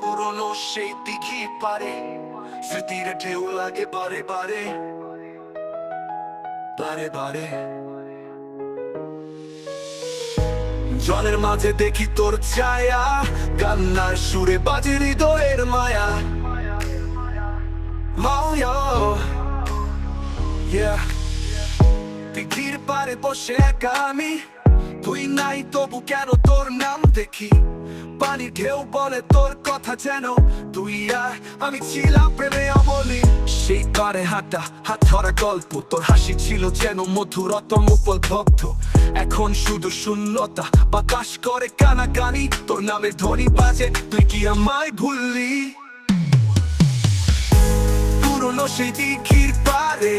পুরনো সেই দিঘি পারে, স্মৃতির ঢেউ লাগে বারে বারে। বারে বারে। জলের মাঝে দেখি তোর ছায়া, কান্নার সুরে বাজে হৃদয়ের মায়া। পারে বসে একা আমি, তুই নাই তবু কেন তোর নাম দেখি? পানি ঢেউ বলে, তোর কথা যেন তুই আর আমি ছিলাম প্রেমে অমলি সেই পারে হাঁটা, হাত ধরা গল্প, তোর হাসি ছিল যেন মধুরতম উপলব্ধ এখন শুধু শূন্যতা, বাতাস করে কানাকানি, তোর নামে ধ্বনি বাজে, তুই কি আমায় ভুললি? পুরনো সেই দিঘির পারে,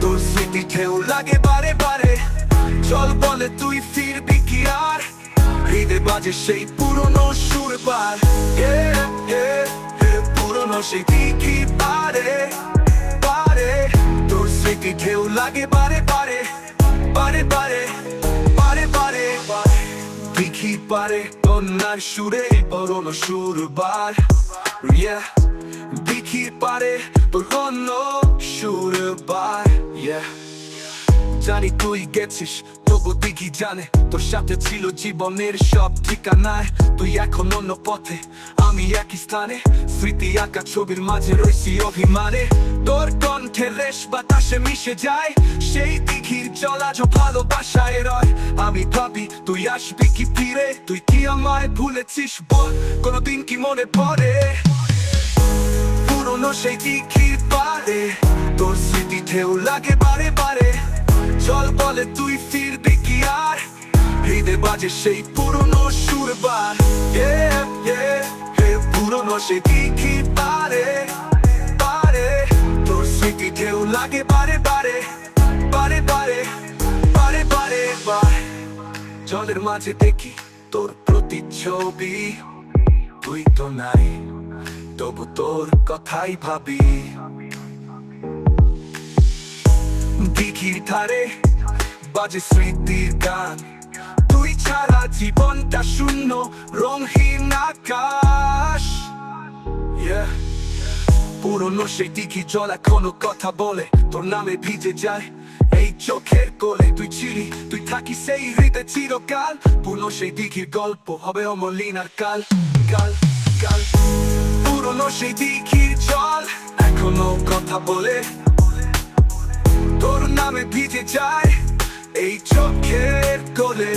তোর স্মৃতি ঢেউ লাগে বারে বারে। চল বলে, তুই ফিরবি কি আর হৃদে বাজে সেই পুরনো সুর বার Yeah, yeah, yeah, পুরনো সেই দিঘির পারে পারে। তোর স্মৃতি ঢেউ লাগে বারে বারে বারে বারে বারে বারে দিঘি পারে কন্যার সুরে পুরনো সুর বার Yeah দিঘি পারে তোর অন্য সুর বার Yeah জানি তুই গেছিস তবু দিঘি জানে তোর সাথে ছিল জীবনের সব ঠিকানায় তুই এখন অন্য পথে আমি একই স্থানে স্মৃতি আঁকা ছবির মাঝে রয়েছি অভিমানে তোর কণ্ঠের রেশ বাতাসে মিশে যায় সেই দিঘির জলাজ ভালোবাসায় রয় আমি ভাবি তুই আসবি কি ফিরে তুই কি আমায় ভুলেছিস বল কোনোদিন কি মনে পড়ে পুরনো সেই দিঘির বলে তুই ফিরবি কি আর? হৃদে বাজে সেই পুরনো সুর বার পুরনো সেই দিঘির পারে পারে তোর স্মৃতি ঢেউ লাগে বারে বারে বারে বারে বারে বারে বারে। জলের মাঝে দেখি তোর প্রতিচ্ছবি। তুই তো নাই, তবু তোর কথাই ভাবি। দিঘির ধারে বাজে স্মৃতির গান। তুই ছাড়া জীবনটা শূন্য, রঙহীন আকাশ. পুরনো সেই দিঘি জল এখনও কথা বলে, তোর নামে ভিজে যায়। এই চোখের কোলে তুই চিরি তুই থাকি সেই হৃদে চিরকাল। পুরনো সেই দিঘির গল্প হবে অমলিন আর কাল কাল কাল। পুরনো সেই দিঘির জল এখনও কথা বলে, তোর নামে ভিজে যায়। এই চোখের কোলে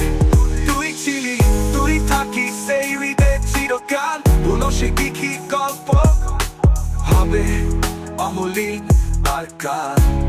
তুই ছিলি, তুই থাকি সেই হৃদে চিরকাল। পুরনো কি গল্প হবে অমলিন আর কাল?